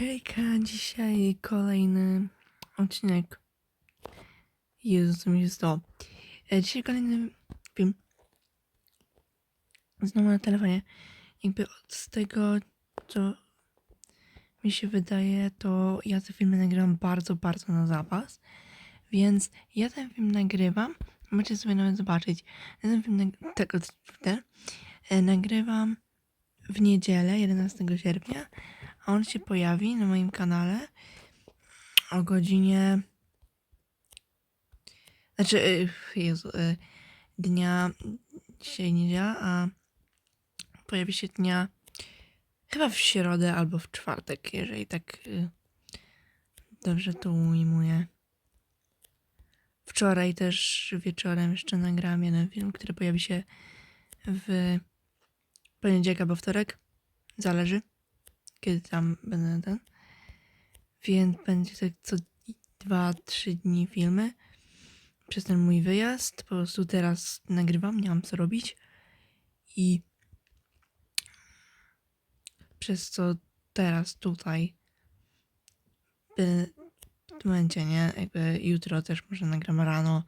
Hejka, dzisiaj kolejny odcinek. Jezu, mi się stało. E, Dzisiaj kolejny film. Znowu na telefonie. Jakby od tego, co mi się wydaje, to ja te filmy nagrywam bardzo, bardzo na zapas. Więc ja ten film nagrywam. Możecie sobie nawet zobaczyć. Ja ten film ten, e, nagrywam w niedzielę, 11 sierpnia a on się pojawi na moim kanale o godzinie. Znaczy, y, Jezu, y, dnia. Dzisiaj niedziela, a pojawi się dnia. Chyba w środę albo w czwartek, jeżeli tak y, dobrze to ujmuję. Wczoraj też wieczorem jeszcze nagrałam jeden film, który pojawi się w poniedziałek albo wtorek. Zależy kiedy tam będę ten. Więc będzie tak co dwa, trzy dni filmy przez ten mój wyjazd. Po prostu teraz nagrywam, nie mam co robić. I przez co teraz tutaj w tym momencie, nie? Jakby jutro też może nagram rano.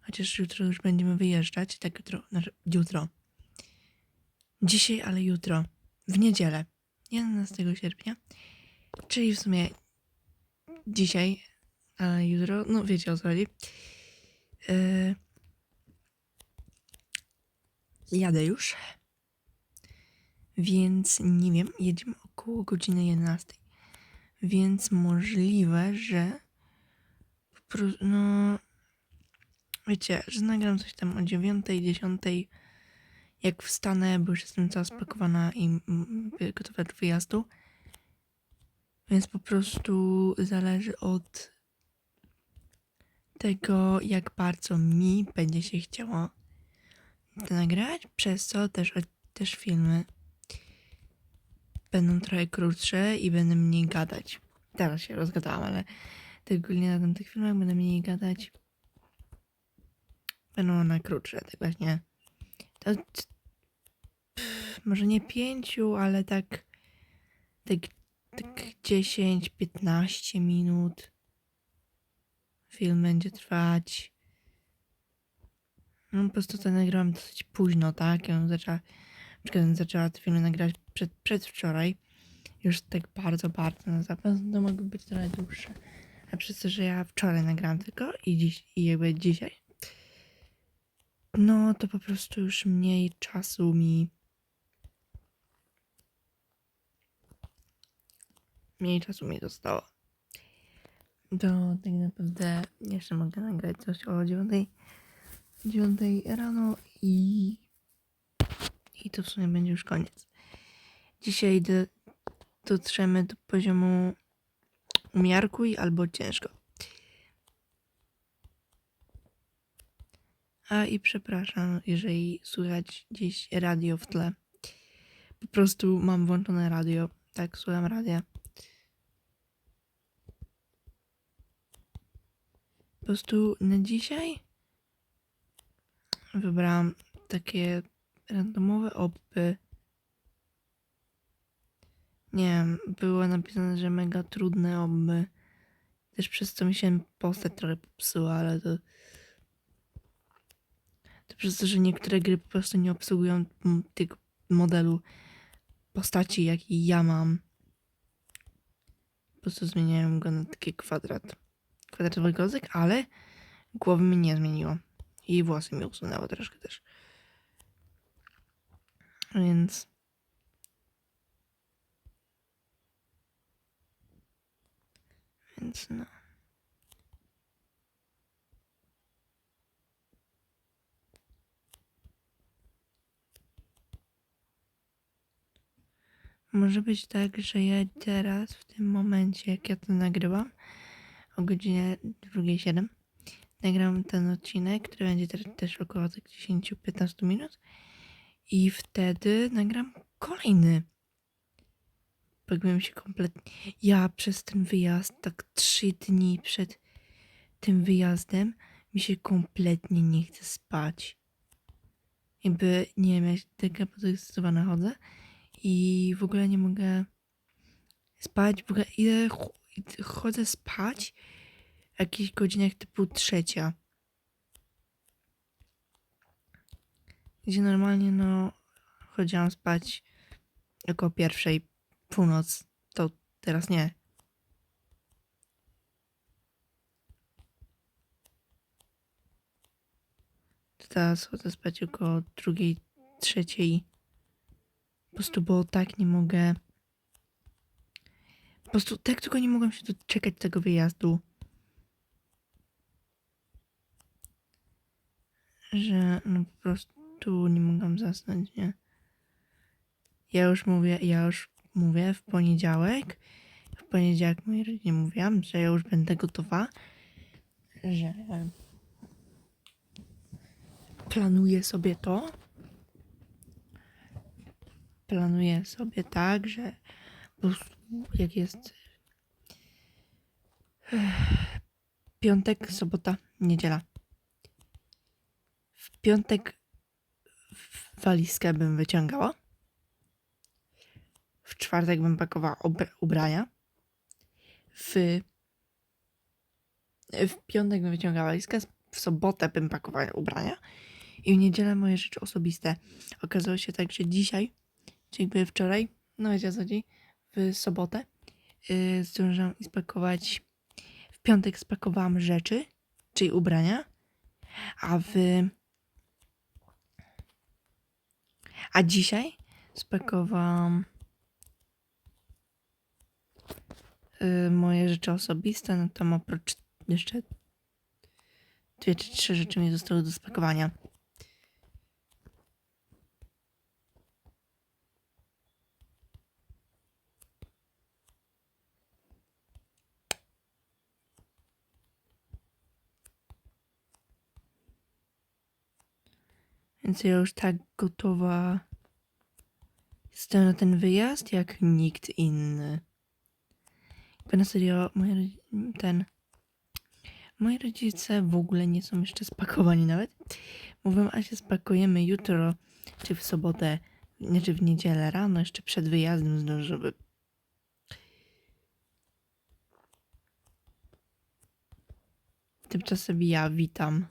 Chociaż jutro już będziemy wyjeżdżać. Tak jutro, znaczy jutro. Dzisiaj, ale jutro. W niedzielę. 11 sierpnia, czyli w sumie dzisiaj, ale jutro, no wiecie o co chodzi. Yy, jadę już, więc nie wiem, jedziemy około godziny 11, więc możliwe, że po prostu, no wiecie, że nagram coś tam o 9, 10, jak wstanę, bo już jestem cała spakowana i mm, gotowa do wyjazdu. Więc po prostu zależy od tego, jak bardzo mi będzie się chciało to nagrać, przez co też, też filmy będą trochę krótsze i będę mniej gadać. Teraz się rozgadałam, ale tak ogólnie na tych filmach będę mniej gadać. Będą one krótsze, tak właśnie. To może nie pięciu, ale tak, tak, tak 10-15 minut. Film będzie trwać. No po prostu to nagrałam dosyć późno, tak? Ja zaczęła, zaczęła te filmy nagrać przed, przedwczoraj. Już tak bardzo, bardzo na zapas, to mogły być trochę dłuższe. A przez to, że ja wczoraj nagrałam tylko i dziś, i jakby dzisiaj, no to po prostu już mniej czasu mi mniej czasu mi zostało. To tak naprawdę jeszcze mogę nagrać coś o 9, 9 rano i, i to w sumie będzie już koniec. Dzisiaj do, dotrzemy do poziomu umiarkuj albo ciężko. A i przepraszam, jeżeli słychać gdzieś radio w tle. Po prostu mam włączone radio. Tak, słucham radia. Po prostu na dzisiaj wybrałam takie randomowe opy. Nie wiem, było napisane, że mega trudne oby. Też przez co mi się postać trochę popsuła, ale to... To przez to, że niektóre gry po prostu nie obsługują tego modelu postaci, jaki ja mam. Po prostu zmieniają go na taki kwadrat kwadratowy kozyk, ale głowy mi nie zmieniło. I włosy mi usunęło troszkę też. Więc. Więc no. Może być tak, że ja teraz, w tym momencie, jak ja to nagrywam, o godzinie 2.07 nagram ten odcinek, który będzie też, też około tych 10-15 minut i wtedy nagram kolejny. Pogubiłem się kompletnie. Ja przez ten wyjazd, tak trzy dni przed tym wyjazdem, mi się kompletnie nie chce spać. Jakby, nie wiem, ja taka podekscytowana chodzę i w ogóle nie mogę spać, w ogóle ch- chodzę spać w jakichś godzinach typu trzecia. Gdzie normalnie no chodziłam spać około pierwszej północ, to teraz nie. Teraz chodzę spać około drugiej, trzeciej. Po prostu, bo tak nie mogę. Po prostu tak tylko nie mogłam się doczekać tego wyjazdu. Że no po prostu nie mogłam zasnąć, nie? Ja już mówię, ja już mówię w poniedziałek. W poniedziałek mojej rodzinie mówiłam, że ja już będę gotowa. Że planuję sobie to. Planuję sobie tak, że po prostu jak jest piątek, sobota, niedziela. W piątek walizkę bym wyciągała. W czwartek bym pakowała ubra- ubrania. W, w piątek bym wyciągała walizkę. W sobotę bym pakowała ubrania. I w niedzielę moje rzeczy osobiste. Okazało się tak, że dzisiaj, czyli wczoraj, no wiecie co chodzi, w sobotę yy, zdążyłam spakować. W piątek spakowałam rzeczy, czyli ubrania, a w. A dzisiaj spakowałam yy, moje rzeczy osobiste, no tam oprócz jeszcze dwie czy trzy rzeczy mi zostały do spakowania. Więc ja już tak gotowa jestem na ten wyjazd jak nikt inny. Jakby na serio, moje, ten, moi rodzice w ogóle nie są jeszcze spakowani nawet. Mówią, a się spakujemy jutro, czy w sobotę, czy w niedzielę rano, jeszcze przed wyjazdem zdążymy. Tymczasem ja witam.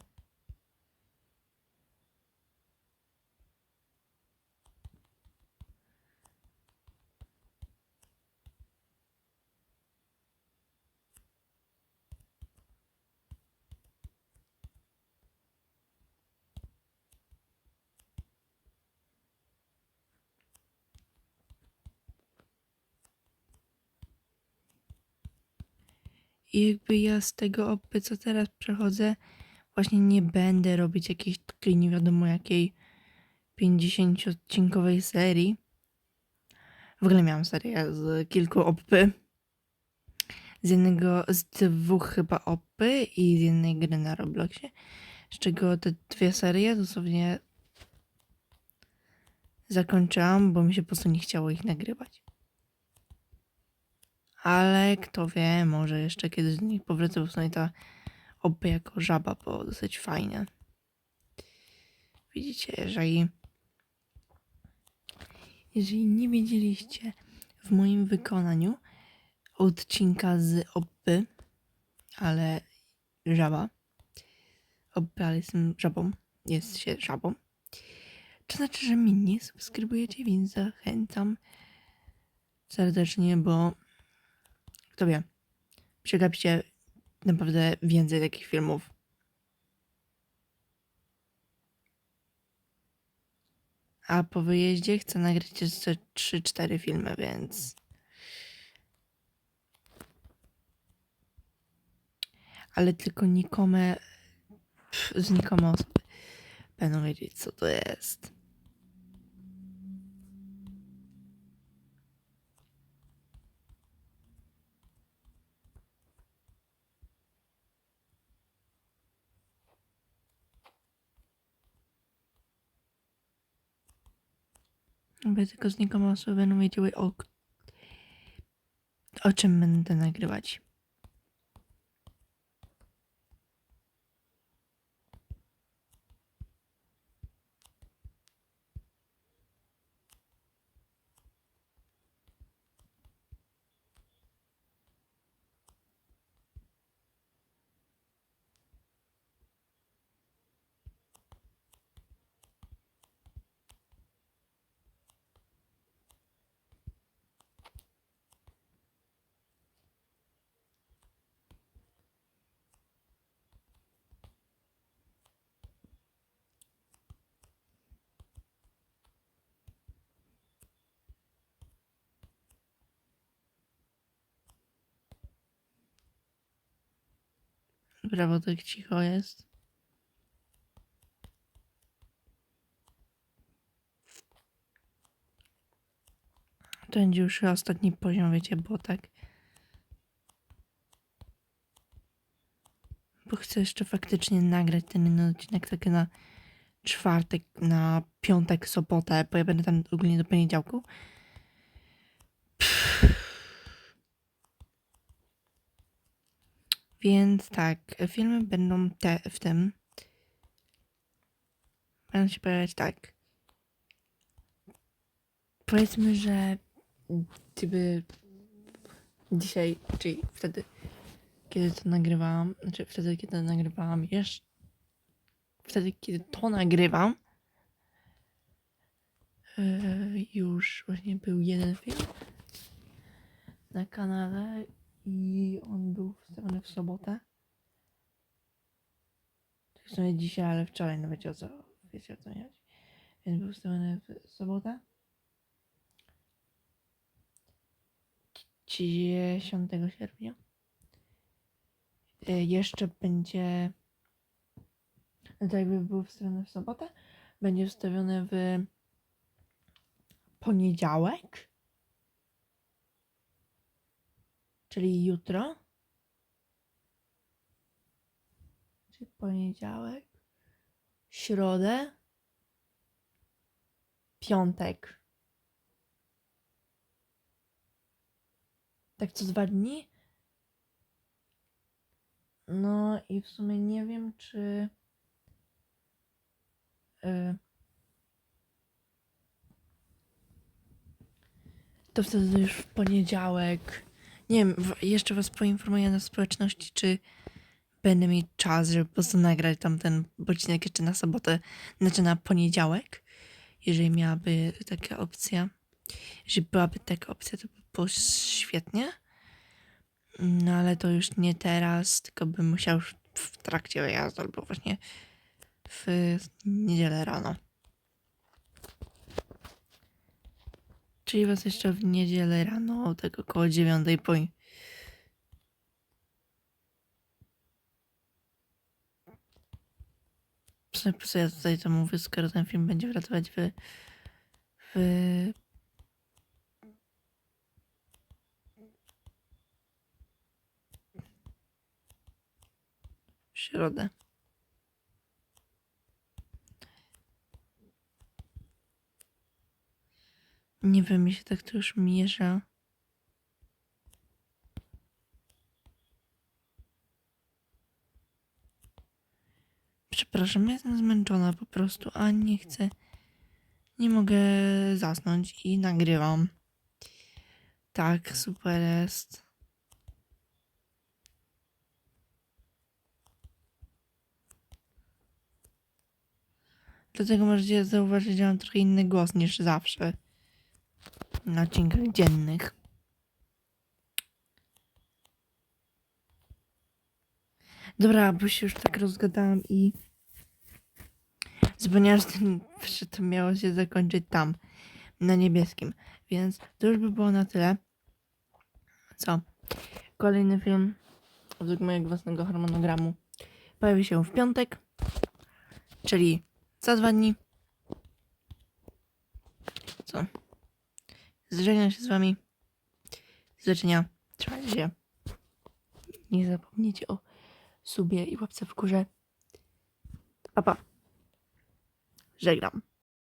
I jakby ja z tego opy, co teraz przechodzę, właśnie nie będę robić jakiejś takiej nie wiadomo jakiej 50-odcinkowej serii. W ogóle miałam serię z kilku opy. Z jednego, z dwóch chyba opy i z jednej gry na Robloxie. Z czego te dwie serie dosłownie zakończyłam, bo mi się po prostu nie chciało ich nagrywać. Ale kto wie, może jeszcze kiedyś do nich powrócę, bo w sumie ta oby jako żaba było dosyć fajne. Widzicie, jeżeli jeżeli nie wiedzieliście w moim wykonaniu odcinka z oby, ale żaba, oby, ale jestem żabą, jest się żabą, to znaczy, że mnie nie subskrybujecie, więc zachęcam serdecznie, bo kto wie, przegapicie naprawdę więcej takich filmów. A po wyjeździe chcę nagrać jeszcze 3-4 filmy, więc. Ale tylko nikome. pff, Znikome osoby będą wiedzieć, co to jest. Jakby tylko znikome osoby będą wiedziały o, o czym będę nagrywać. Brawo, tak cicho jest. To będzie już ostatni poziom, wiecie, bo tak. Bo chcę jeszcze faktycznie nagrać ten odcinek tak na czwartek, na piątek, sobotę, bo ja będę tam ogólnie do poniedziałku. Więc tak, filmy będą te w tym. Będą się pojawiać tak. Powiedzmy, że gdyby dzisiaj, czyli wtedy, kiedy to nagrywałam, znaczy wtedy, kiedy nagrywałam jeszcze, wtedy, kiedy to nagrywam, yy, już właśnie był jeden film na kanale i on był wstawiony w sobotę. W sumie dzisiaj, ale wczoraj, no wiecie o co, wiecie o co chodzi. Więc był wstawiony w sobotę. 10 sierpnia. Y, Jeszcze będzie. No jakby był wstawiony w sobotę, będzie wstawiony w poniedziałek. Czyli jutro. Czyli poniedziałek, środę, piątek. Tak co dwa dni. No i w sumie nie wiem, czy. y, To wtedy już w poniedziałek. Nie wiem, jeszcze was poinformuję na społeczności, czy będę mieć czas, żeby po prostu nagrać tam ten odcinek jeszcze na sobotę, znaczy na poniedziałek, jeżeli miałaby taka opcja. Jeżeli byłaby taka opcja, to by było świetnie. No ale to już nie teraz, tylko bym musiał już w trakcie wyjazdu albo właśnie w niedzielę rano. Czyli was jeszcze w niedzielę rano, tak około dziewiątej po... Co ja tutaj to mówię, skoro ten film będzie wracać w... w środę. Nie wiem, mi się tak to już mierza. Przepraszam, ja jestem zmęczona po prostu, a nie chcę. Nie mogę zasnąć i nagrywam. Tak, super jest. Dlatego możecie zauważyć, że mam trochę inny głos niż zawsze na odcinkach dziennych. Dobra, bo się już tak rozgadałam i że, ten, to miało się zakończyć tam, na niebieskim. Więc to już by było na tyle. Co? Kolejny film według mojego własnego harmonogramu pojawi się w piątek, czyli za dwa dni. Co? Żegnam się z wami. Do. Trzymajcie się. Nie zapomnijcie o subie i łapce w górze. Pa, pa. Żegnam.